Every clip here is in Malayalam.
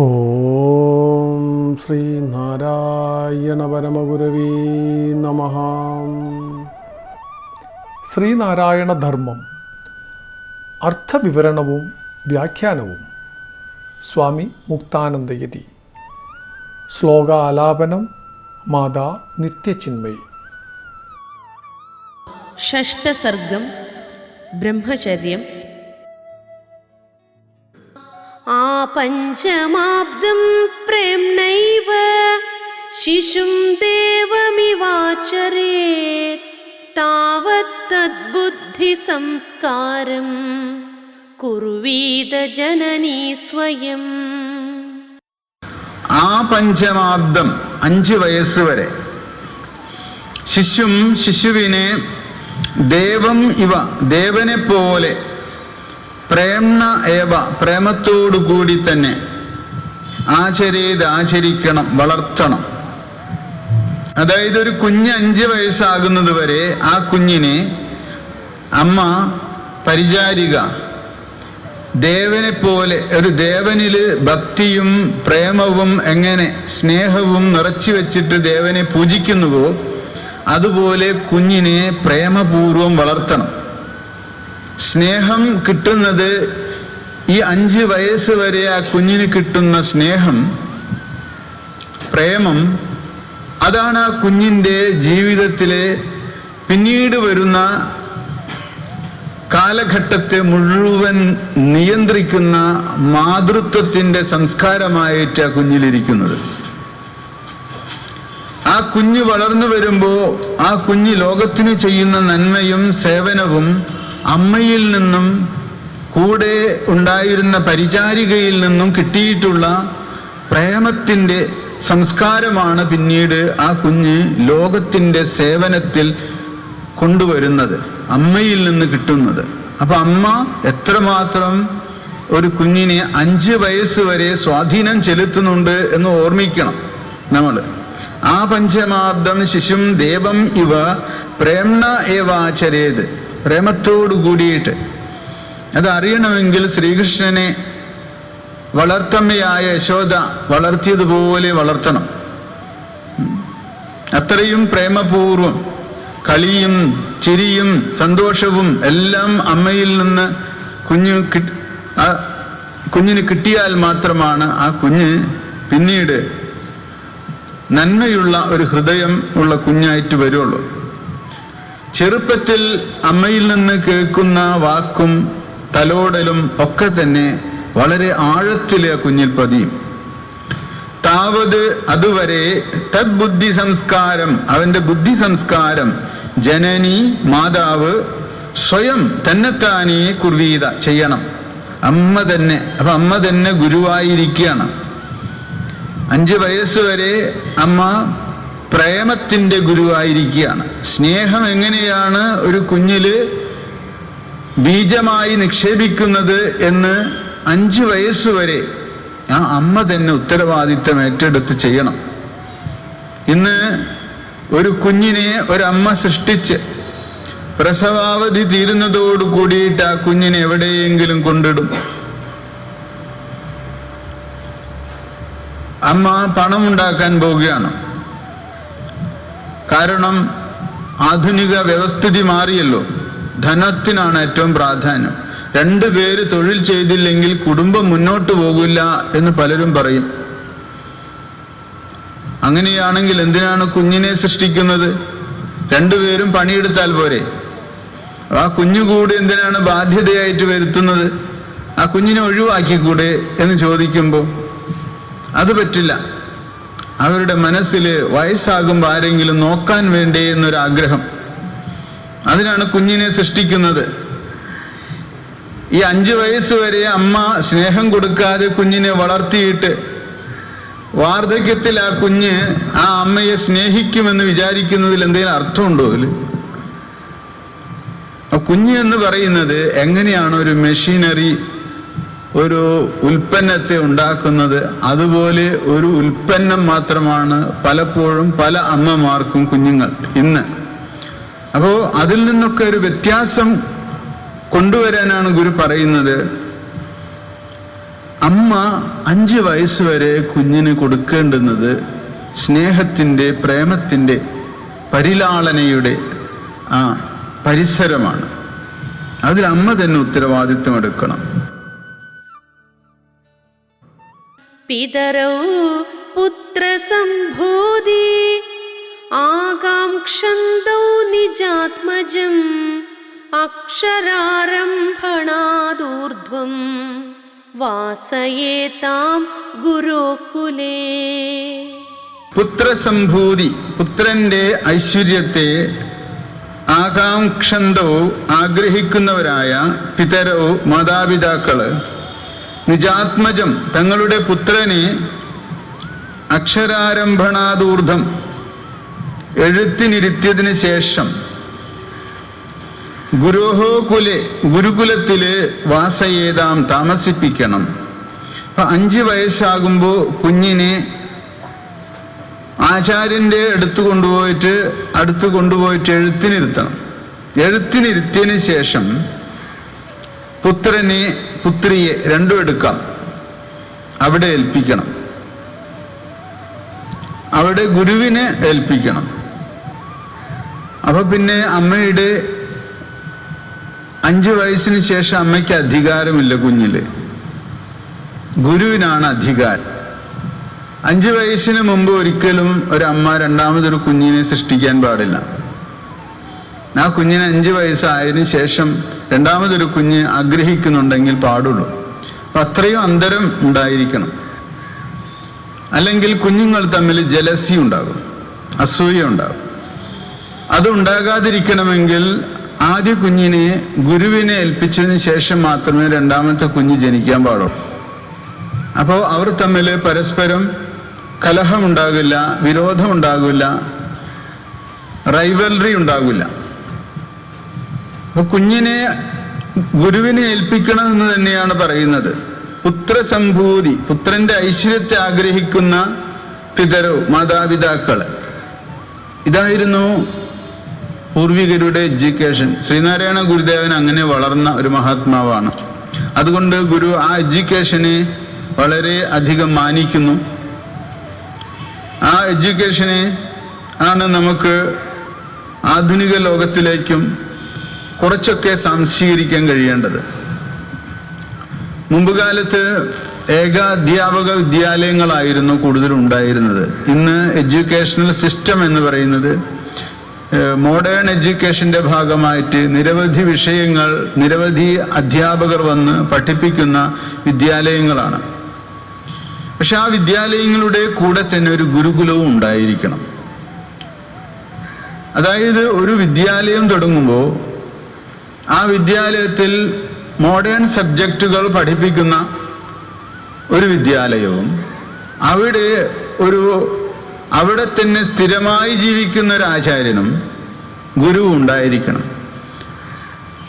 ഓം ശ്രീ നാരായണ പരമഗുരവീ നമ. ശ്രീനാരായണ ധർമ്മം അർത്ഥവിവരണവും വ്യാഖ്യാനവും സ്വാമി മുക്താനന്ദയതി. ശ്ലോകാലാപനം മാതാ നിത്യചിന്മയി. ഷഷ്ടസർഗം ബ്രഹ്മചര്യം आपञ्चमाब्दं प्रेम्णैव शिशुं देवमिवाचरेत् तावत् तद्बुद्धिसंस्कारं कुर्वीद जननी स्वयम् ആ പഞ്ചമാബ്ദം അഞ്ച് വയസ്സ് വരെ ശിശും ശിശുവിനെ ദേവം ഇവ ദേവനെ പോലെ പ്രേംണ ഏവ പ്രേമത്തോടുകൂടി തന്നെ. ആചരേത് ആചരിക്കണം വളർത്തണം. അതായത് ഒരു കുഞ്ഞ് അഞ്ച് വയസ്സാകുന്നത് വരെ ആ കുഞ്ഞിനെ അമ്മ പരിചാരിക. ദേവനെ പോലെ ഒരു ദേവനിൽ ഭക്തിയും പ്രേമവും എങ്ങനെ സ്നേഹവും നിറച്ചു വെച്ചിട്ട് ദേവനെ പൂജിക്കുന്നുവോ അതുപോലെ കുഞ്ഞിനെ പ്രേമപൂർവം വളർത്തണം. സ്നേഹം കിട്ടുന്നത് ഈ അഞ്ച് വയസ്സ് വരെ ആ കുഞ്ഞിന് കിട്ടുന്ന സ്നേഹം പ്രേമം അതാണ് ആ കുഞ്ഞിന്റെ ജീവിതത്തിലെ പിന്നീട് വരുന്ന കാലഘട്ടത്തെ മുഴുവൻ നിയന്ത്രിക്കുന്ന മാതൃത്വത്തിന്റെ സംസ്കാരമായിട്ട് ആ കുഞ്ഞിലിരിക്കുന്നത്. ആ കുഞ്ഞ് വളർന്നു വരുമ്പോൾ ആ കുഞ്ഞ് ലോകത്തിന് ചെയ്യുന്ന നന്മയും സേവനവും അമ്മയിൽ നിന്നും കൂടെ ഉണ്ടായിരുന്ന പരിചാരികയിൽ നിന്നും കിട്ടിയിട്ടുള്ള പ്രേമത്തിന്റെ സംസ്കാരമാണ് പിന്നീട് ആ കുഞ്ഞ് ലോകത്തിന്റെ സേവനത്തിൽ കൊണ്ടുവരുന്നത് അമ്മയിൽ നിന്ന് കിട്ടുന്നത്. അപ്പൊ അമ്മ എത്രമാത്രം ഒരു കുഞ്ഞിനെ അഞ്ച് വയസ്സ് വരെ സ്വാധീനം ചെലുത്തുന്നുണ്ട് എന്ന് ഓർമ്മിക്കണം നമ്മൾ ആ പഞ്ചമാബ്ദം ശിശും ദേവം ഇവ പ്രേംണ ഏവാചരേത്. പ്രേമത്തോടു കൂടിയിട്ട്. അതറിയണമെങ്കിൽ ശ്രീകൃഷ്ണനെ വളർത്തമ്മയായ യശോദ വളർത്തിയതുപോലെ വളർത്തണം. അത്രയും പ്രേമപൂർവം കളിയും ചിരിയും സന്തോഷവും എല്ലാം അമ്മയിൽ നിന്ന് കുഞ്ഞു കുഞ്ഞിന് കിട്ടിയാൽ മാത്രമാണ് ആ കുഞ്ഞ് പിന്നീട് നന്മയുള്ള ഒരു ഹൃദയം ഉള്ള കുഞ്ഞായിട്ട് വരുള്ളൂ. ചെറുപ്പത്തിൽ അമ്മയിൽ നിന്ന് കേൾക്കുന്ന വാക്കും തലോടലും ഒക്കെ തന്നെ വളരെ ആഴത്തിലെ കുഞ്ഞിൽ പതിയും. താവത് അതുവരെ തദ്ബുദ്ധി സംസ്കാരം അവന്റെ ബുദ്ധി സംസ്കാരം ജനനി മാതാവ് സ്വയം തന്നെത്താനേ കുർവീത ചെയ്യണം. അമ്മ തന്നെ അപ്പൊ അമ്മ തന്നെ ഗുരുവായിരിക്കുകയാണ്. അഞ്ച് വയസ്സുവരെ അമ്മ പ്രേമത്തിന്റെ ഗുരുവായിരിക്കുകയാണ്. സ്നേഹം എങ്ങനെയാണ് ഒരു കുഞ്ഞിൽ ബീജമായി നിക്ഷേപിക്കുന്നത് എന്ന് അഞ്ച് വയസ്സ് വരെ ആ അമ്മ തന്നെ ഉത്തരവാദിത്തം ഏറ്റെടുത്ത് ചെയ്യണം. ഇന്ന് ഒരു കുഞ്ഞിനെ ഒരമ്മ സൃഷ്ടിച്ച് പ്രസവാവധി തീരുന്നതോട് കൂടിയിട്ട് ആ കുഞ്ഞിനെ എവിടെയെങ്കിലും കൊണ്ടിടും. അമ്മ പണം ഉണ്ടാക്കാൻ പോവുകയാണ്. കാരണം ആധുനിക വ്യവസ്ഥിതി മാറിയല്ലോ. ധനത്തിനാണ് ഏറ്റവും പ്രാധാന്യം. രണ്ടു പേര് തൊഴിൽ ചെയ്തില്ലെങ്കിൽ കുടുംബം മുന്നോട്ട് പോകില്ല എന്ന് പലരും പറയും. അങ്ങനെയാണെങ്കിൽ എന്തിനാണ് കുഞ്ഞിനെ സൃഷ്ടിക്കുന്നത്? രണ്ടുപേരും പണിയെടുത്താൽ പോരെ. ആ കുഞ്ഞു കൂടി എന്തിനാണ് ബാധ്യതയായിട്ട് വരുത്തുന്നത്? ആ കുഞ്ഞിനെ ഒഴിവാക്കിക്കൂടെ എന്ന് ചോദിക്കുമ്പോൾ അത് പറ്റില്ല. അവരുടെ മനസ്സിൽ വയസ്സാകുമ്പോൾ ആരെങ്കിലും നോക്കാൻ വേണ്ടേ എന്നൊരാഗ്രഹം. അതിനാണ് കുഞ്ഞിനെ സൃഷ്ടിക്കുന്നത്. ഈ അഞ്ചു വയസ്സ് വരെ അമ്മ സ്നേഹം കൊടുക്കാതെ കുഞ്ഞിനെ വളർത്തിയിട്ട് വാർദ്ധക്യത്തിൽ ആ കുഞ്ഞ് ആ അമ്മയെ സ്നേഹിക്കുമെന്ന് വിചാരിക്കുന്നതിൽ എന്തെങ്കിലും അർത്ഥമുണ്ടോ അതിൽ കുഞ്ഞ് എന്ന് പറയുന്നത് എങ്ങനെയാണ് ഒരു മെഷീനറി ഒരു ഉൽപ്പന്നത്തെ ഉണ്ടാക്കുന്നത് അതുപോലെ ഒരു ഉൽപ്പന്നം മാത്രമാണ് പലപ്പോഴും പല അമ്മമാർക്കും കുഞ്ഞുങ്ങൾ ഇന്ന്. അപ്പോ അതിൽ നിന്നൊക്കെ ഒരു വ്യത്യാസം കൊണ്ടുവരാനാണ് ഗുരു പറയുന്നത്. അമ്മ അഞ്ച് വയസ്സ് വരെ കുഞ്ഞിന് കൊടുക്കേണ്ടുന്നത് സ്നേഹത്തിന്റെ പ്രേമത്തിന്റെ പരിലാളനയുടെ ആ പരിസരമാണ്. അതിൽ അമ്മ തന്നെ ഉത്തരവാദിത്വം എടുക്കണം. पितरौ पुत्रसम्भूति आकाङ्क्षन्तौ निजात्मजम् अक्षरारम्भणादूर्ध्वम् वासयेतां गुरुकुले പുത്രസംഭൂതി പുത്രന്റെ ഐശ്വര്യത്തെ ആകാംക്ഷന്തോ ആഗ്രഹിക്കുന്നവരായ പിതരോ മാതാപിതാക്കള് നിജാത്മജം തങ്ങളുടെ പുത്രനെ അക്ഷരാരംഭണാദൂർധം എഴുത്തിനിരുത്തിയതിന് ശേഷം ഗുരുഹോ കുലെ ഗുരുകുലത്തിൽ വാസയേതാം താമസിപ്പിക്കണം. അപ്പൊ അഞ്ച് വയസ്സാകുമ്പോ കുഞ്ഞിനെ ആചാര്യന്റെ അടുത്ത് കൊണ്ടുപോയിട്ട് അടുത്ത് കൊണ്ടുപോയിട്ട് എഴുത്തിനിരുത്തണം. എഴുത്തിനിരുത്തിയതിന് ശേഷം പുത്രനെ പുത്രിയെ രണ്ടും എടുക്കാം. അവിടെ ഏൽപ്പിക്കണം. അവിടെ ഗുരുവിനെ ഏൽപ്പിക്കണം. അപ്പൊ പിന്നെ അമ്മയുടെ അഞ്ചു വയസ്സിന് ശേഷം അമ്മയ്ക്ക് അധികാരമില്ല കുഞ്ഞിൽ. ഗുരുവിനാണ് അധികാരം. അഞ്ചു വയസ്സിന് മുമ്പ് ഒരിക്കലും ഒരമ്മ രണ്ടാമതൊരു കുഞ്ഞിനെ സൃഷ്ടിക്കാൻ പാടില്ല. ആ കുഞ്ഞിന് അഞ്ചു വയസ്സായതിനു ശേഷം രണ്ടാമതൊരു കുഞ്ഞ് ആഗ്രഹിക്കുന്നുണ്ടെങ്കിൽ പാടുള്ളൂ. അപ്പൊ അത്രയും അന്തരം ഉണ്ടായിരിക്കണം. അല്ലെങ്കിൽ കുഞ്ഞുങ്ങൾ തമ്മിൽ ജലസി ഉണ്ടാകും. അസൂയ ഉണ്ടാകും. അതുണ്ടാകാതിരിക്കണമെങ്കിൽ ആദ്യ കുഞ്ഞിനെ ഗുരുവിനെ ഏൽപ്പിച്ചതിന് ശേഷം മാത്രമേ രണ്ടാമത്തെ കുഞ്ഞ് ജനിക്കാൻ പാടുള്ളൂ. അപ്പോൾ അവർ തമ്മിൽ പരസ്പരം കലഹമുണ്ടാകില്ല വിരോധമുണ്ടാകില്ല റൈവൽറി ഉണ്ടാകില്ല. കുഞ്ഞിനെ ഗുരുവിനെ ഏൽപ്പിക്കണം എന്ന് തന്നെയാണ് പറയുന്നത്. പുത്രസംഭൂതി പുത്രന്റെ ഐശ്വര്യത്തെ ആഗ്രഹിക്കുന്ന പിതരോ മാതാപിതാക്കൾ ഇതായിരുന്നു പൂർവികരുടെ എഡ്യൂക്കേഷൻ. ശ്രീനാരായണ ഗുരുദേവൻ അങ്ങനെ വളർന്ന ഒരു മഹാത്മാവാണ്. അതുകൊണ്ട് ഗുരു ആ എഡ്യൂക്കേഷനെ വളരെ അധികം മാനിക്കുന്നു. ആ എഡ്യൂക്കേഷനെ ആണ് നമുക്ക് ആധുനിക ലോകത്തിലേക്കും കുറച്ചൊക്കെ സംശീകരിക്കാൻ കഴിയേണ്ടത്. മുമ്പ് കാലത്ത് ഏകാധ്യാപക വിദ്യാലയങ്ങളായിരുന്നു കൂടുതൽ ഉണ്ടായിരുന്നത്. ഇന്ന് എഡ്യൂക്കേഷണൽ സിസ്റ്റം എന്ന് പറയുന്നത് മോഡേൺ എഡ്യൂക്കേഷന്റെ ഭാഗമായിട്ട് നിരവധി വിഷയങ്ങൾ നിരവധി അധ്യാപകർ വന്ന് പഠിപ്പിക്കുന്ന വിദ്യാലയങ്ങളാണ്. പക്ഷെ ആ വിദ്യാലയങ്ങളുടെ കൂടെ തന്നെ ഒരു ഗുരുകുലവും ഉണ്ടായിരിക്കണം. അതായത് ഒരു വിദ്യാലയം തുടങ്ങുമ്പോൾ ആ വിദ്യാലയത്തിൽ മോഡേൺ സബ്ജക്റ്റുകൾ പഠിപ്പിക്കുന്ന ഒരു വിദ്യാലയവും അവിടെ ഒരു അവിടെ തന്നെ സ്ഥിരമായി ജീവിക്കുന്ന ഒരു ആചാര്യനും ഗുരുവും ഉണ്ടായിരിക്കണം.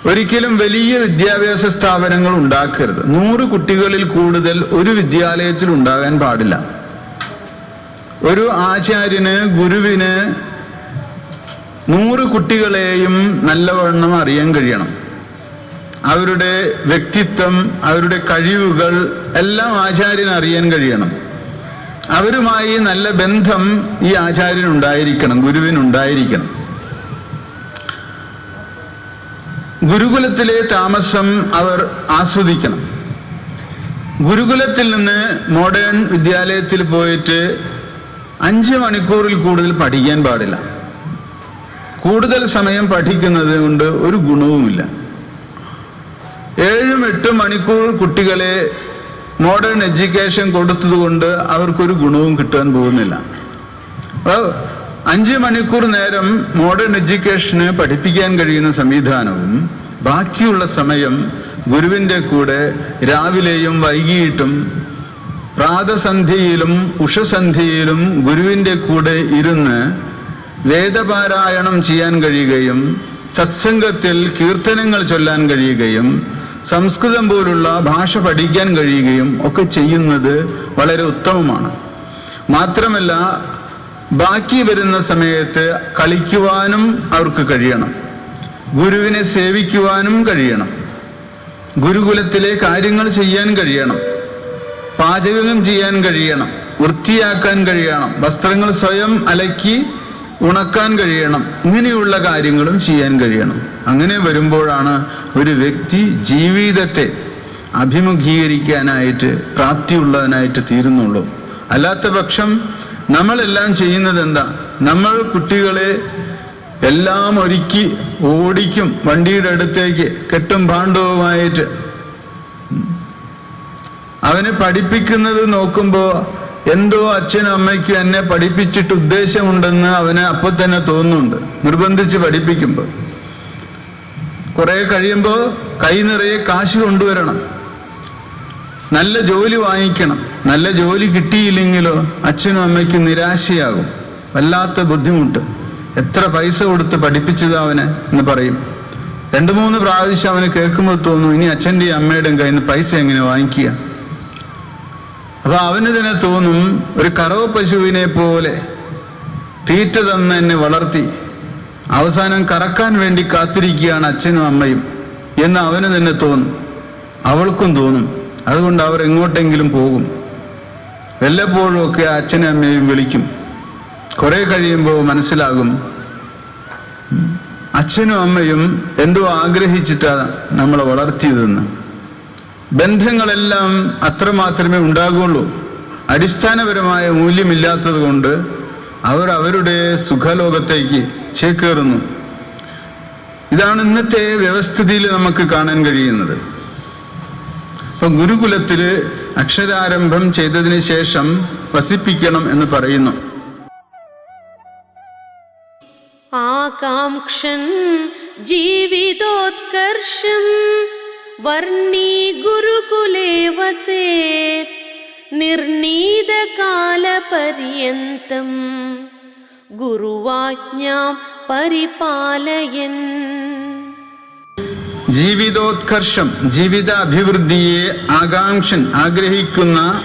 ഒരിക്കലും വലിയ വിദ്യാഭ്യാസ സ്ഥാപനങ്ങൾ ഉണ്ടാക്കരുത്. നൂറ് കുട്ടികളിൽ കൂടുതൽ ഒരു വിദ്യാലയത്തിൽ ഉണ്ടാകാൻ പാടില്ല. ഒരു ആചാര്യന് ഗുരുവിന് നൂറ് കുട്ടികളെയും നല്ലവണ്ണം അറിയാൻ കഴിയണം. അവരുടെ വ്യക്തിത്വം അവരുടെ കഴിവുകൾ എല്ലാം ആചാര്യന് അറിയാൻ കഴിയണം. അവരുമായി നല്ല ബന്ധം ഈ ആചാര്യനുണ്ടായിരിക്കണം ഗുരുവിനുണ്ടായിരിക്കണം. ഗുരുകുലത്തിലെ താമസം അവർ ആസ്വദിക്കണം. ഗുരുകുലത്തിൽ നിന്ന് മോഡേൺ വിദ്യാലയത്തിൽ പോയിട്ട് അഞ്ച് മണിക്കൂറിൽ കൂടുതൽ പഠിക്കാൻ പാടില്ല. കൂടുതൽ സമയം പഠിക്കുന്നത് കൊണ്ട് ഒരു ഗുണവുമില്ല. ഏഴും എട്ടും മണിക്കൂർ കുട്ടികളെ മോഡേൺ എഡ്യൂക്കേഷൻ കൊടുത്തതുകൊണ്ട് അവർക്കൊരു ഗുണവും കിട്ടാൻ പോകുന്നില്ല. അപ്പോൾ അഞ്ച് മണിക്കൂർ നേരം മോഡേൺ എഡ്യൂക്കേഷന് പഠിപ്പിക്കാൻ കഴിയുന്ന സംവിധാനവും ബാക്കിയുള്ള സമയം ഗുരുവിന്റെ കൂടെ രാവിലെയും വൈകിട്ടും പ്രാതസന്ധ്യയിലും ഉഷസന്ധ്യയിലും ഗുരുവിന്റെ കൂടെ ഇരുന്ന് വേദപാരായണം ചെയ്യാൻ കഴിയുകയും സത്സംഗത്തിൽ കീർത്തനങ്ങൾ ചൊല്ലാൻ കഴിയുകയും സംസ്കൃതം പോലുള്ള ഭാഷ പഠിക്കാൻ കഴിയുകയും ഒക്കെ ചെയ്യുന്നത് വളരെ ഉത്തമമാണ്. മാത്രമല്ല ബാക്കി വരുന്ന സമയത്ത് കളിക്കുവാനും അവർക്ക് കഴിയണം. ഗുരുവിനെ സേവിക്കുവാനും കഴിയണം. ഗുരുകുലത്തിലെ കാര്യങ്ങൾ ചെയ്യാൻ കഴിയണം. പാചകം ചെയ്യാൻ കഴിയണം. വൃത്തിയാക്കാൻ കഴിയണം. വസ്ത്രങ്ങൾ സ്വയം അലക്കി ഉണക്കാൻ കഴിയണം. ഇങ്ങനെയുള്ള കാര്യങ്ങളും ചെയ്യാൻ കഴിയണം. അങ്ങനെ വരുമ്പോഴാണ് ഒരു വ്യക്തി ജീവിതത്തെ അഭിമുഖീകരിക്കാനായിട്ട് പ്രാപ്തിയുള്ളവനായിട്ട് തീരുന്നുള്ളൂ. അല്ലാത്ത പക്ഷം നമ്മളെല്ലാം ചെയ്യുന്നത് എന്താ? നമ്മൾ കുട്ടികളെ എല്ലാം ഒരുക്കി ഓടിക്കും വണ്ടിയുടെ അടുത്തേക്ക് കെട്ടും പാണ്ഡവുമായിട്ട്. അവനെ പഠിപ്പിക്കുന്നത് നോക്കുമ്പോ എന്തോ അച്ഛനും അമ്മയ്ക്കും എന്നെ പഠിപ്പിച്ചിട്ട് ഉദ്ദേശമുണ്ടെന്ന് അവന് അപ്പൊ തന്നെ തോന്നുന്നുണ്ട്. നിർബന്ധിച്ച് പഠിപ്പിക്കുമ്പോൾ കുറെ കഴിയുമ്പോ കൈ നിറയെ കാശ് കൊണ്ടുവരണം. നല്ല ജോലി വാങ്ങിക്കണം. നല്ല ജോലി കിട്ടിയില്ലെങ്കിലോ അച്ഛനും അമ്മയ്ക്കും നിരാശയാകും. വല്ലാത്ത ബുദ്ധിമുട്ട്. എത്ര പൈസ കൊടുത്ത് പഠിപ്പിച്ചത് അവനെ എന്ന് പറയും. രണ്ടു മൂന്ന് പ്രാവശ്യം അവന് കേൾക്കുമ്പോൾ തോന്നും ഇനി അച്ഛന്റെയും അമ്മയുടെയും കയ്യിൽ നിന്ന് പൈസ എങ്ങനെ വാങ്ങിക്കുക? അപ്പൊ അവന് തന്നെ തോന്നും ഒരു കറവ പശുവിനെ പോലെ തീറ്റ തന്ന് എന്നെ വളർത്തി അവസാനം കറക്കാൻ വേണ്ടി കാത്തിരിക്കുകയാണ് അച്ഛനും അമ്മയും എന്ന് അവന് തന്നെ തോന്നും. അവൾക്കും തോന്നും. അതുകൊണ്ട് അവർ എങ്ങോട്ടെങ്കിലും പോകും. വല്ലപ്പോഴും ഒക്കെ അച്ഛനും അമ്മയും വിളിക്കും. കുറെ കഴിയുമ്പോൾ മനസ്സിലാകും അച്ഛനും അമ്മയും എന്തോ ആഗ്രഹിച്ചിട്ടാണ് നമ്മളെ വളർത്തിയതെന്ന്. ബന്ധങ്ങളെല്ലാം അത്രമാത്രമേ ഉണ്ടാകുള്ളൂ. അടിസ്ഥാനപരമായ മൂല്യമില്ലാത്തത് കൊണ്ട് അവർ അവരുടെ സുഖലോകത്തേക്ക് ചേക്കേറുന്നു. ഇതാണ് ഇന്നത്തെ വ്യവസ്ഥിതിയിൽ നമുക്ക് കാണാൻ കഴിയുന്നത്. ഇപ്പൊ ഗുരുകുലത്തിൽ അക്ഷരാരംഭം ചെയ്തതിന് ശേഷം വസിപ്പിക്കണം എന്ന് പറയുന്നു. ആകാംക്ഷൻ ജീവിതോത്കർഷം വർണീ ഗുരുകുലേ വസേ വസേത് നിർണീതകാലപര്യന്തം ഗുരുവാജ്ഞാം പരിപാലയൻ. ജീവിതോത്കർഷം ജീവിത അഭിവൃദ്ധിയെ ആകാംക്ഷൻ ആഗ്രഹിക്കുന്ന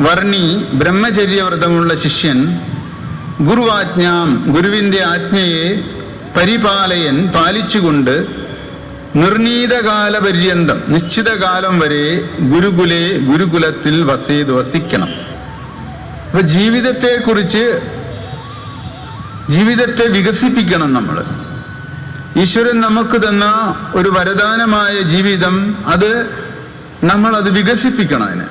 വർണി ബ്രഹ്മചര്യവ്രതമുള്ള ശിഷ്യൻ ഗുരുവാജ്ഞാം ഗുരുവിന്റെ ആജ്ഞയെ പരിപാലയൻ പാലിച്ചുകൊണ്ട് നിർണീതകാല പര്യന്തം നിശ്ചിത കാലം വരെ ഗുരുകുലെ ഗുരുകുലത്തിൽ വസേത് വസിക്കണം. അപ്പൊ ജീവിതത്തെക്കുറിച്ച് ജീവിതത്തെ വികസിപ്പിക്കണം നമ്മൾ ഈശ്വരൻ നമുക്ക് തന്ന ഒരു വരദാനമായ ജീവിതം അത് നമ്മൾ അത് വികസിപ്പിക്കണം അതിന്.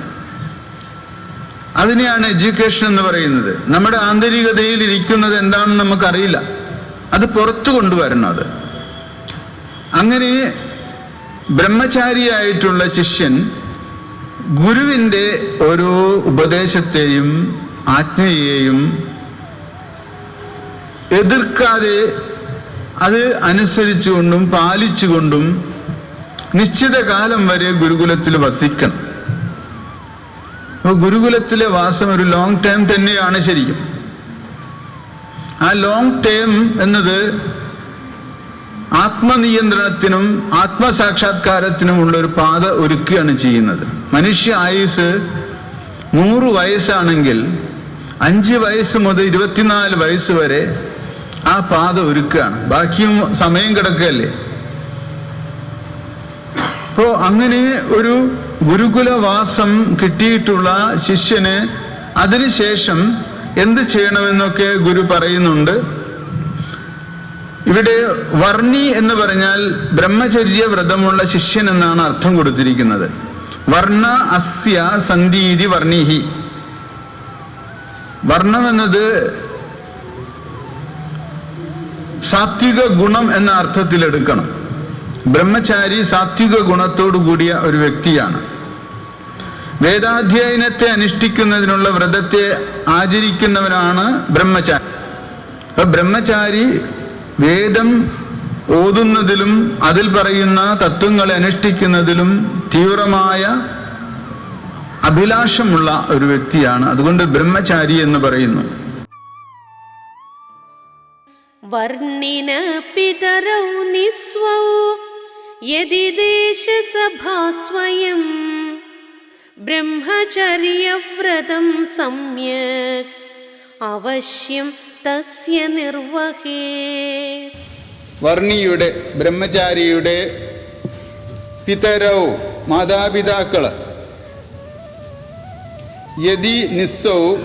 അതിനെയാണ് എഡ്യൂക്കേഷൻ എന്ന് പറയുന്നത്. നമ്മുടെ ആന്തരികതയിൽ ഇരിക്കുന്നത് എന്താണെന്ന് നമുക്കറിയില്ല. അത് പുറത്തു കൊണ്ടുവരണം അത്. അങ്ങനെ ബ്രഹ്മചാരിയായിട്ടുള്ള ശിഷ്യൻ ഗുരുവിന്റെ ഓരോ ഉപദേശത്തെയും ആജ്ഞയെയും എതിർക്കാതെ അത് അനുസരിച്ചുകൊണ്ടും പാലിച്ചുകൊണ്ടും നിശ്ചിത കാലം വരെ ഗുരുകുലത്തിൽ വസിക്കണം. അപ്പൊ ഗുരുകുലത്തിലെ വാസം ഒരു ലോങ് ടേം തന്നെയാണ് ശരിക്കും. ആ ലോങ് ടേം എന്നത് ആത്മനിയന്ത്രണത്തിനും ആത്മസാക്ഷാത്കാരത്തിനുമുള്ള ഒരു പാത ഒരുക്കുകയാണ് ചെയ്യുന്നത്. മനുഷ്യ ആയുസ് നൂറ് വയസ്സാണെങ്കിൽ അഞ്ച് വയസ്സ് മുതൽ ഇരുപത്തിനാല് വയസ്സ് വരെ ആ പാത ഒരുക്കുകയാണ്. ബാക്കിയും സമയം കിടക്കുകയല്ലേ? അപ്പോ അങ്ങനെ ഒരു ഗുരുകുലവാസം കിട്ടിയിട്ടുള്ള ശിഷ്യന് അതിനുശേഷം എന്ത് ചെയ്യണമെന്നൊക്കെ ഗുരു പറയുന്നുണ്ട്. ഇവിടെ വർണി എന്ന് പറഞ്ഞാൽ ബ്രഹ്മചര്യ വ്രതമുള്ള ശിഷ്യൻ എന്നാണ് അർത്ഥം കൊടുത്തിരിക്കുന്നത്. വർണ അസ്യ സന്ധീതി വർണിഹി വർണം എന്നത് സാത്വിക ഗുണം എന്ന അർത്ഥത്തിൽ എടുക്കണം. ബ്രഹ്മചാരി സാത്വിക ഗുണത്തോടു കൂടിയ ഒരു വ്യക്തിയാണ്. വേദാധ്യയനത്തെ അനുഷ്ഠിക്കുന്നതിനുള്ള വ്രതത്തെ ആചരിക്കുന്നവനാണ് ബ്രഹ്മചാരി. ബ്രഹ്മചാരി വേദം ഓതുന്നതിലും അതിൽ പറയുന്ന തത്വങ്ങളെ അനുഷ്ഠിക്കുന്നതിലും തീവ്രമായ അഭിലാഷമുള്ള ഒരു വ്യക്തിയാണ്. അതുകൊണ്ട് ബ്രഹ്മചാരി എന്ന് പറയുന്നു. വർണിന പിതരൗ നിസ്വൗ ദേശസഭാ ബ്രഹ്മചര്യവ്രതം സമ്യക് അവശ്യം തസ്യ വർണിയുടെ ബ്രഹ്മചാരിയുടെ പിതരവും മാതാപിതാക്കൾ. യതി നിസ്സവും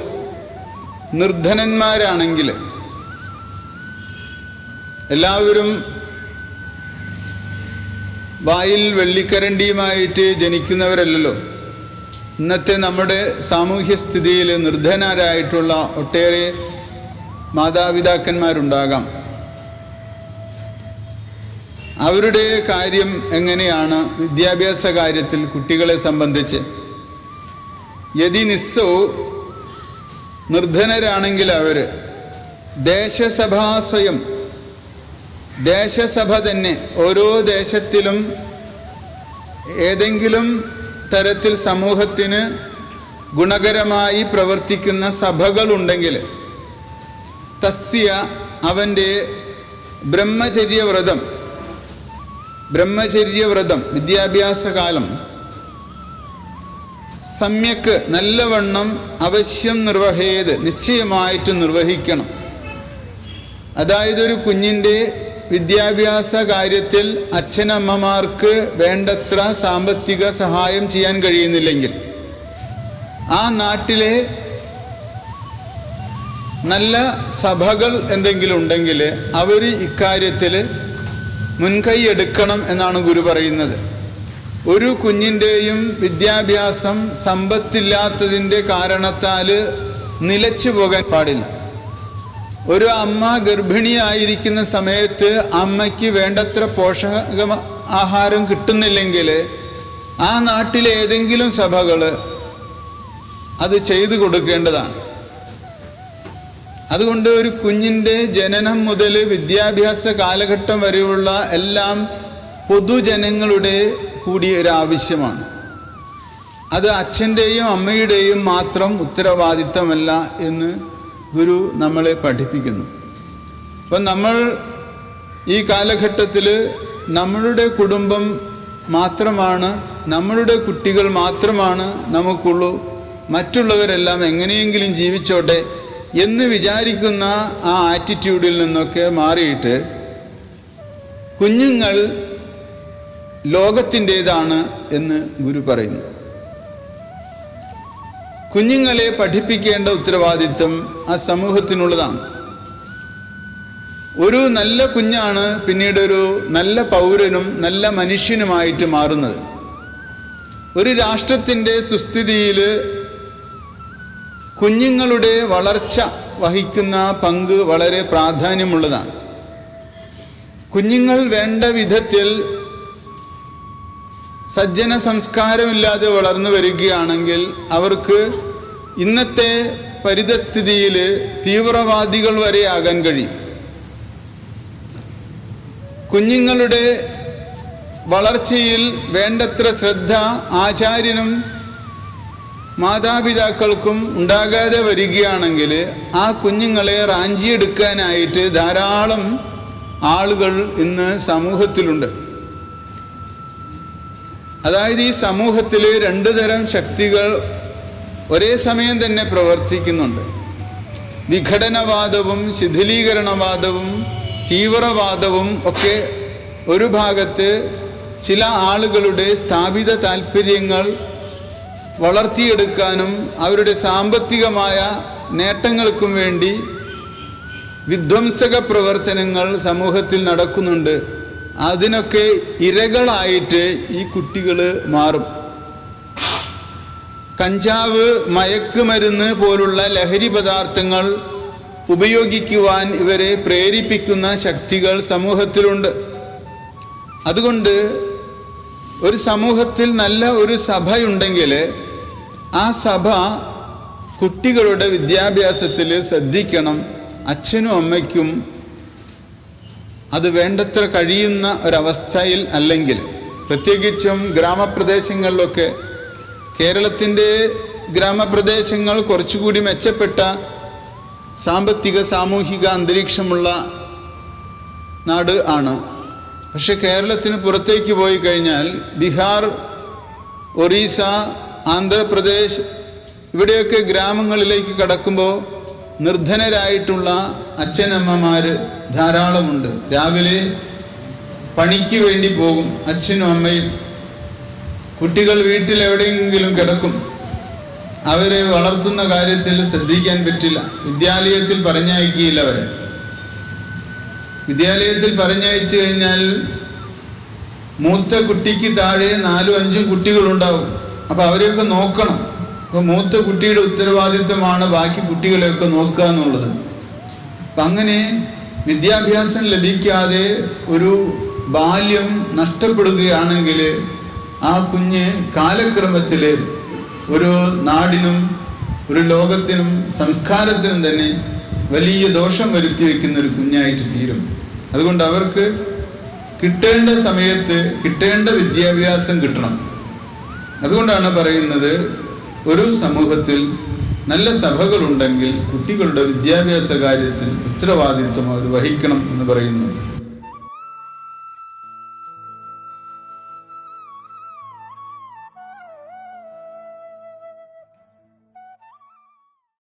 നിർധനന്മാരാണെങ്കിൽ എല്ലാവരും വായിൽ വെള്ളിക്കരണ്ടിയുമായിട്ട് ജനിക്കുന്നവരല്ലല്ലോ. ഇന്നത്തെ നമ്മുടെ സാമൂഹ്യ സ്ഥിതിയിൽ നിർധനരായിട്ടുള്ള ഒട്ടേറെ മാതാപിതാക്കന്മാരുണ്ടാകാം. അവരുടെ കാര്യം എങ്ങനെയാണ്? വിദ്യാഭ്യാസ കാര്യത്തിൽ കുട്ടികളെ സംബന്ധിച്ച്. യതി നിസ്സോ നിർധനരാണെങ്കിൽ അവർ ദേശസഭാസ്വയം ദേശസഭ തന്നെ ഓരോ ദേശത്തിലും ഏതെങ്കിലും തരത്തിൽ സമൂഹത്തിന് ഗുണകരമായി പ്രവർത്തിക്കുന്ന സഭകളുണ്ടെങ്കിൽ തസ്യ അവന്റെ ബ്രഹ്മചര്യവ്രതം. ബ്രഹ്മചര്യവ്രതം വിദ്യാഭ്യാസ കാലം സമ്യക്ക് നല്ലവണ്ണം അവശ്യം നിർവഹേത് നിശ്ചയമായിട്ട് നിർവഹിക്കണം. അതായത് ഒരു കുഞ്ഞിന്റെ വിദ്യാഭ്യാസ കാര്യത്തിൽ അച്ഛനമ്മമാർക്ക് വേണ്ടത്ര സാമ്പത്തിക സഹായം ചെയ്യാൻ കഴിയുന്നില്ലെങ്കിൽ ആ നാട്ടിലെ നല്ല സഭകൾ എന്തെങ്കിലും ഉണ്ടെങ്കിൽ അവർ ഇക്കാര്യത്തിൽ മുൻകൈ എടുക്കണം എന്നാണ് ഗുരു പറയുന്നത്. ഒരു കുഞ്ഞിന്റെയും വിദ്യാഭ്യാസം സമ്പത്തില്ലാത്തതിന്റെ കാരണത്താൽ നിലച്ചു പോകാൻ പാടില്ല. ഒരു അമ്മ ഗർഭിണിയായിരിക്കുന്ന സമയത്ത് അമ്മയ്ക്ക് വേണ്ടത്ര പോഷക ആഹാരം കിട്ടുന്നില്ലെങ്കിൽ ആ നാട്ടിലെ ഏതെങ്കിലും സഭകൾ അത് ചെയ്തു കൊടുക്കേണ്ടതാണ്. അതുകൊണ്ട് ഒരു കുഞ്ഞിന്റെ ജനനം മുതൽ വിദ്യാഭ്യാസ കാലഘട്ടം വരെയുള്ള എല്ലാം പൊതുജനങ്ങളുടെ കൂടി ഒരു ആവശ്യമാണ് അത് അച്ഛന്റെയും അമ്മയുടെയും മാത്രം ഉത്തരവാദിത്തമല്ല എന്ന് ഗുരു നമ്മളെ പഠിപ്പിക്കുന്നു. അപ്പം നമ്മൾ ഈ കാലഘട്ടത്തിൽ നമ്മളുടെ കുടുംബം മാത്രമാണ് നമ്മളുടെ കുട്ടികൾ മാത്രമാണ് നമുക്കുള്ളൂ. മറ്റുള്ളവരെല്ലാം എങ്ങനെയെങ്കിലും ജീവിച്ചോട്ടെ എന്ന് വിചാരിക്കുന്ന ആ ആറ്റിറ്റ്യൂഡിൽ നിന്നൊക്കെ മാറിയിട്ട് കുഞ്ഞുങ്ങൾ ലോകത്തിന്റേതാണ് എന്ന് ഗുരു പറയുന്നു. കുഞ്ഞുങ്ങളെ പഠിപ്പിക്കേണ്ട ഉത്തരവാദിത്വം ആ സമൂഹത്തിനുള്ളതാണ്. ഒരു നല്ല കുഞ്ഞാണ് പിന്നീട് ഒരു നല്ല പൗരനും നല്ല മനുഷ്യനുമായിട്ട് മാറുന്നത്. ഒരു രാഷ്ട്രത്തിന്റെ സുസ്ഥിതിയിൽ കുഞ്ഞുങ്ങളുടെ വളർച്ച വഹിക്കുന്ന പങ്ക് വളരെ പ്രാധാന്യമുള്ളതാണ്. കുഞ്ഞുങ്ങൾ വേണ്ട വിധത്തിൽ സജ്ജന സംസ്കാരമില്ലാതെ വളർന്നു വരികയാണെങ്കിൽ അവർക്ക് ഇന്നത്തെ പരിതസ്ഥിതിയിൽ തീവ്രവാദികൾ വരെ ആകാൻ കഴിയും. കുഞ്ഞുങ്ങളുടെ വളർച്ചയിൽ വേണ്ടത്ര ശ്രദ്ധ ആചാര്യനും മാതാപിതാക്കൾക്കും ഉണ്ടാകാതെ വരികയാണെങ്കിൽ ആ കുഞ്ഞുങ്ങളെ റാഞ്ചിയെടുക്കാനായിട്ട് ധാരാളം ആളുകൾ ഇന്ന് സമൂഹത്തിലുണ്ട്. അതായത് ഈ സമൂഹത്തിൽ രണ്ടു തരം ശക്തികൾ ഒരേ സമയം തന്നെ പ്രവർത്തിക്കുന്നുണ്ട്. വിഘടനവാദവും ശിഥിലീകരണവാദവും തീവ്രവാദവും ഒക്കെ ഒരു ഭാഗത്ത് ചില ആളുകളുടെ സ്ഥാപിത താല്പര്യങ്ങൾ വളർത്തിയെടുക്കാനും അവരുടെ സാമ്പത്തികമായ നേട്ടങ്ങൾക്കും വേണ്ടി വിധ്വംസക പ്രവർത്തനങ്ങൾ സമൂഹത്തിൽ നടക്കുന്നുണ്ട്. അതിനൊക്കെ ഇരകളായിട്ട് ഈ കുട്ടികൾ മാറും. കഞ്ചാവ് മയക്കുമരുന്ന് പോലുള്ള ലഹരി പദാർത്ഥങ്ങൾ ഉപയോഗിക്കുവാൻ ഇവരെ പ്രേരിപ്പിക്കുന്ന ശക്തികൾ സമൂഹത്തിലുണ്ട്. അതുകൊണ്ട് ഒരു സമൂഹത്തിൽ നല്ല ഒരു സഭയുണ്ടെങ്കിൽ ആ സഭ കുട്ടികളുടെ വിദ്യാഭ്യാസത്തിൽ ശ്രദ്ധിക്കണം അച്ഛനും അമ്മയ്ക്കും അത് വേണ്ടത്ര കഴിയുന്ന ഒരവസ്ഥയിൽ അല്ലെങ്കിൽ പ്രത്യേകിച്ചും ഗ്രാമപ്രദേശങ്ങളിലൊക്കെ കേരളത്തിന്റെ ഗ്രാമപ്രദേശങ്ങൾ കുറച്ചുകൂടി മെച്ചപ്പെട്ട സാമ്പത്തിക സാമൂഹിക അന്തരീക്ഷമുള്ള നാട് ആണ്. പക്ഷെ കേരളത്തിന് പുറത്തേക്ക് പോയി കഴിഞ്ഞാൽ ബീഹാർ ഒറീസ ആന്ധ്രാപ്രദേശ് ഇവിടെയൊക്കെ ഗ്രാമങ്ങളിലേക്ക് കടക്കുമ്പോൾ നിർധനരായിട്ടുള്ള അച്ഛനമ്മമാർ ധാരാളമുണ്ട്. രാവിലെ പണിക്ക് വേണ്ടി പോകും അച്ഛനും അമ്മയും. കുട്ടികൾ വീട്ടിൽ എവിടെയെങ്കിലും കിടക്കും. അവരെ വളർത്തുന്ന കാര്യത്തിൽ ശ്രദ്ധിക്കാൻ പറ്റില്ല. വിദ്യാലയത്തിൽ പറഞ്ഞയക്കിയില്ല അവരെ. വിദ്യാലയത്തിൽ പറഞ്ഞയച്ചു കഴിഞ്ഞാൽ മൂത്ത കുട്ടിക്ക് താഴെ നാലും അഞ്ചും കുട്ടികളുണ്ടാവും. അപ്പൊ അവരെയൊക്കെ നോക്കണം. അപ്പൊ മൂത്ത കുട്ടിയുടെ ഉത്തരവാദിത്വമാണ് ബാക്കി കുട്ടികളെയൊക്കെ നോക്കുക എന്നുള്ളത്. അപ്പൊ അങ്ങനെ വിദ്യാഭ്യാസം ലഭിക്കാതെ ഒരു ബാല്യം നഷ്ടപ്പെടുകയാണെങ്കിൽ ആ കുഞ്ഞ് കാലക്രമത്തിൽ ഒരു നാടിനും ഒരു ലോകത്തിനും സംസ്കാരത്തിനും തന്നെ വലിയ ദോഷം വരുത്തി വയ്ക്കുന്ന ഒരു കുഞ്ഞായിട്ട് തീരും. അതുകൊണ്ട് അവർക്ക് കിട്ടേണ്ട സമയത്ത് കിട്ടേണ്ട വിദ്യാഭ്യാസം കിട്ടണം. അതുകൊണ്ടാണ് പറയുന്നത് ഒരു സമൂഹത്തിൽ നല്ല സഭകളുണ്ടെങ്കിൽ കുട്ടികളുടെ വിദ്യാഭ്യാസ കാര്യത്തിൽ ഉത്തരവാദിത്വം അവർ വഹിക്കണം എന്ന് പറയുന്നു.